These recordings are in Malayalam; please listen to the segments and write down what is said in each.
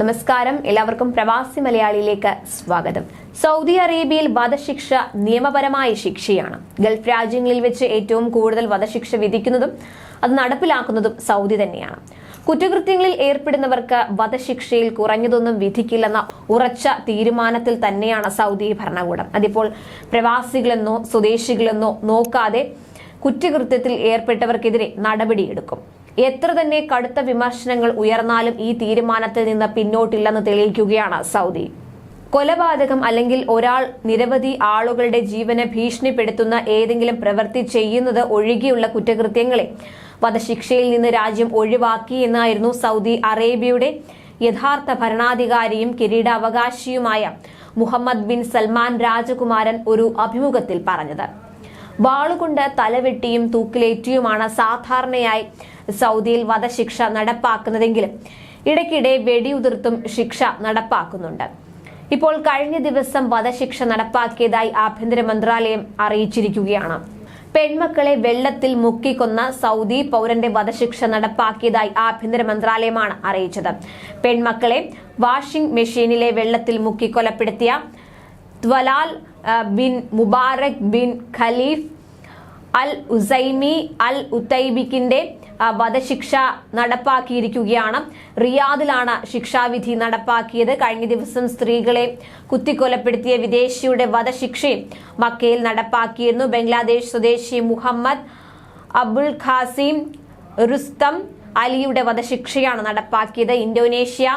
നമസ്കാരം. എല്ലാവർക്കും പ്രവാസി മലയാളിയിലേക്ക് സ്വാഗതം. സൗദി അറേബ്യയിൽ വധശിക്ഷ നിയമപരമായ ശിക്ഷയാണ്. ഗൾഫ് രാജ്യങ്ങളിൽ വെച്ച് ഏറ്റവും കൂടുതൽ വധശിക്ഷ വിധിക്കുന്നതും അത് നടപ്പിലാക്കുന്നതും സൗദി തന്നെയാണ്. കുറ്റകൃത്യങ്ങളിൽ ഏർപ്പെടുന്നവർക്ക് വധശിക്ഷയിൽ കുറഞ്ഞതൊന്നും വിധിക്കില്ലെന്ന ഉറച്ച തീരുമാനത്തിൽ തന്നെയാണ് സൗദി ഭരണകൂടം. അതിപ്പോൾ പ്രവാസികളെന്നോ സ്വദേശികളെന്നോ നോക്കാതെ കുറ്റകൃത്യത്തിൽ ഏർപ്പെട്ടവർക്കെതിരെ നടപടിയെടുക്കും. എത്ര തന്നെ കടുത്ത വിമർശനങ്ങൾ ഉയർന്നാലും ഈ തീരുമാനത്തിൽ നിന്ന് പിന്നോട്ടില്ലെന്ന് തെളിയിക്കുകയാണ് സൗദി. കൊലപാതകം അല്ലെങ്കിൽ ഒരാൾ നിരവധി ആളുകളുടെ ജീവനെ ഭീഷണിപ്പെടുത്തുന്ന ഏതെങ്കിലും പ്രവൃത്തി ചെയ്യുന്നത് ഒഴികെയുള്ള കുറ്റകൃത്യങ്ങളെ വധശിക്ഷയിൽ നിന്ന് രാജ്യം ഒഴിവാക്കി എന്നായിരുന്നു സൗദി അറേബ്യയുടെ യഥാർത്ഥ ഭരണാധികാരിയും കിരീടാവകാശിയുമായ മുഹമ്മദ് ബിൻ സൽമാൻ രാജകുമാരൻ ഒരു അഭിമുഖത്തിൽ പറഞ്ഞത്. വാളുകൊണ്ട് തലവെട്ടിയും തൂക്കിലേറ്റിയുമാണ് സാധാരണയായി സൗദിയിൽ വധശിക്ഷ നടപ്പാക്കുന്നതെങ്കിലും ഇടയ്ക്കിടെ വെടിയുതിർത്തും ശിക്ഷ നടപ്പാക്കുന്നുണ്ട്. ഇപ്പോൾ കഴിഞ്ഞ ദിവസം വധശിക്ഷ നടപ്പാക്കിയതായി ആഭ്യന്തര മന്ത്രാലയം അറിയിച്ചിരിക്കുകയാണ്. പെൺമക്കളെ വെള്ളത്തിൽ മുക്കിക്കൊന്ന സൗദി പൗരന്റെ വധശിക്ഷ നടപ്പാക്കിയതായി ആഭ്യന്തര മന്ത്രാലയമാണ് അറിയിച്ചത്. പെൺമക്കളെ വാഷിംഗ് മെഷീനിലെ വെള്ളത്തിൽ മുക്കി കൊലപ്പെടുത്തിയ Talal bin Mubarak bin Khalif Al Usaimi Al ഉത്തൈബിക്കിന്റെ വധശിക്ഷ നടപ്പാക്കിയിരിക്കുകയാണ്. റിയാദിലാണ് ശിക്ഷാവിധി നടപ്പാക്കിയത്. കഴിഞ്ഞ ദിവസം സ്ത്രീകളെ കുത്തിക്കൊലപ്പെടുത്തിയ വിദേശിയുടെ വധശിക്ഷയും മക്കയിൽ നടപ്പാക്കിയിരുന്നു. ബംഗ്ലാദേശ് സ്വദേശി മുഹമ്മദ് അബുൽ ഖാസിം റുസ്തം അലിയുടെ വധശിക്ഷയാണ് നടപ്പാക്കിയത്. ഇന്തോനേഷ്യ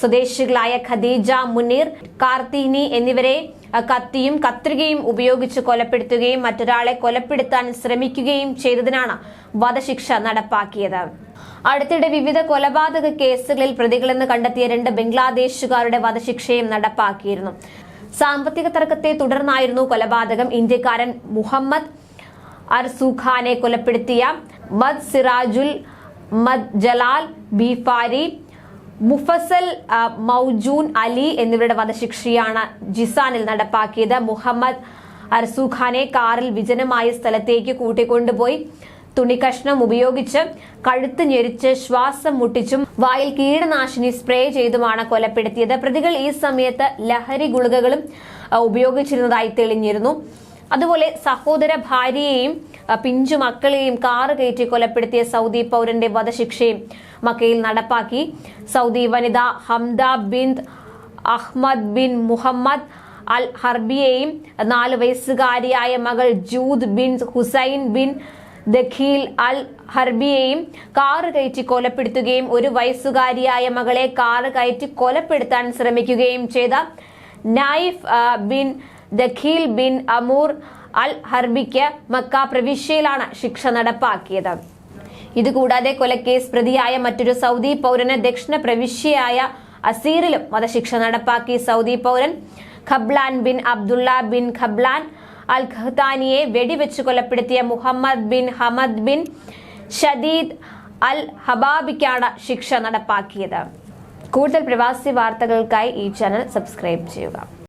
സ്വദേശികളായ ഖദീജ മുനീർ കാർത്തിനി എന്നിവരെ കത്തിയും കത്രികയും ഉപയോഗിച്ച് കൊലപ്പെടുത്തുകയും മറ്റൊരാളെ കൊലപ്പെടുത്താൻ ശ്രമിക്കുകയും ചെയ്തതിനാണ് വധശിക്ഷ നടപ്പാക്കിയത്. അടുത്തിടെ വിവിധ കൊലപാതക കേസുകളിൽ പ്രതികളെന്ന് കണ്ടെത്തിയ രണ്ട് ബംഗ്ലാദേശുകാരുടെ വധശിക്ഷയും നടപ്പാക്കിയിരുന്നു. സാമ്പത്തിക തർക്കത്തെ തുടർന്നായിരുന്നു കൊലപാതകം. ഇന്ത്യക്കാരൻ മുഹമ്മദ് അർസുഖാനെ കൊലപ്പെടുത്തിയ ബദ് സിറാജുൽ മദ് ജലാൽ ബീഫാരി മുഫസൽ മൗജൂൻ അലി എന്നിവരുടെ വധശിക്ഷയാണ് ജിസാനിൽ നടപ്പാക്കിയത്. മുഹമ്മദ് അർസുഖാനെ കാറിൽ വിജനമായ സ്ഥലത്തേക്ക് കൂട്ടിക്കൊണ്ടുപോയി. തുണിക്കഷ്ണം ഉപയോഗിച്ച് കഴുത്ത് ഞെരിച്ച് ശ്വാസം മുട്ടിച്ചും വായിൽ കീടനാശിനി സ്പ്രേ ചെയ്തുമാണ് കൊലപ്പെടുത്തിയത്. പ്രതികൾ ഈ സമയത്ത് ലഹരി ഗുളികകളും ഉപയോഗിച്ചിരുന്നതായി തെളിഞ്ഞിരുന്നു. അതുപോലെ സഹോദര ഭാര്യയെയും പിഞ്ചു മക്കളെയും കാറ് കയറ്റി കൊലപ്പെടുത്തിയ സൗദി പൗരന്റെ വധശിക്ഷയും മക്കയിൽ നടപ്പാക്കി. സൗദി വനിത Hamda bin Ahmad bin Muhammad al ഹർബിയെയും നാല് വയസ്സുകാരിയായ മകൾ Jood bin Hussain bin Dakheel al ഹർബിയെയും car കയറ്റി കൊലപ്പെടുത്തുകയും ഒരു വയസ്സുകാരിയായ മകളെ കാറ് കയറ്റി കൊലപ്പെടുത്താൻ ശ്രമിക്കുകയും ചെയ്ത Naif bin Dakheel bin Amoor al ഹർബിക്ക് Mecca പ്രവിശ്യയിലാണ് ശിക്ഷ നടപ്പാക്കിയത്. ഇതുകൂടാതെ കൊലക്കേസ് പ്രതിയായ മറ്റൊരു സൗദി പൗരന് ദക്ഷിണ പ്രവിശ്യയായ അസീറിലും വധശിക്ഷ നടപ്പാക്കി. സൗദി പൗരൻ Qablan bin Abdullah bin Qablan Al ഖഹ്താനിയെ വെടിവെച്ച് കൊലപ്പെടുത്തിയ Muhammad bin Hamad bin Shadeed Al ഹബാബിക്കാണ് ശിക്ഷ നടപ്പാക്കിയത്. കൂടുതൽ പ്രവാസി വാർത്തകൾക്കായി ഈ ചാനൽ സബ്സ്ക്രൈബ് ചെയ്യുക.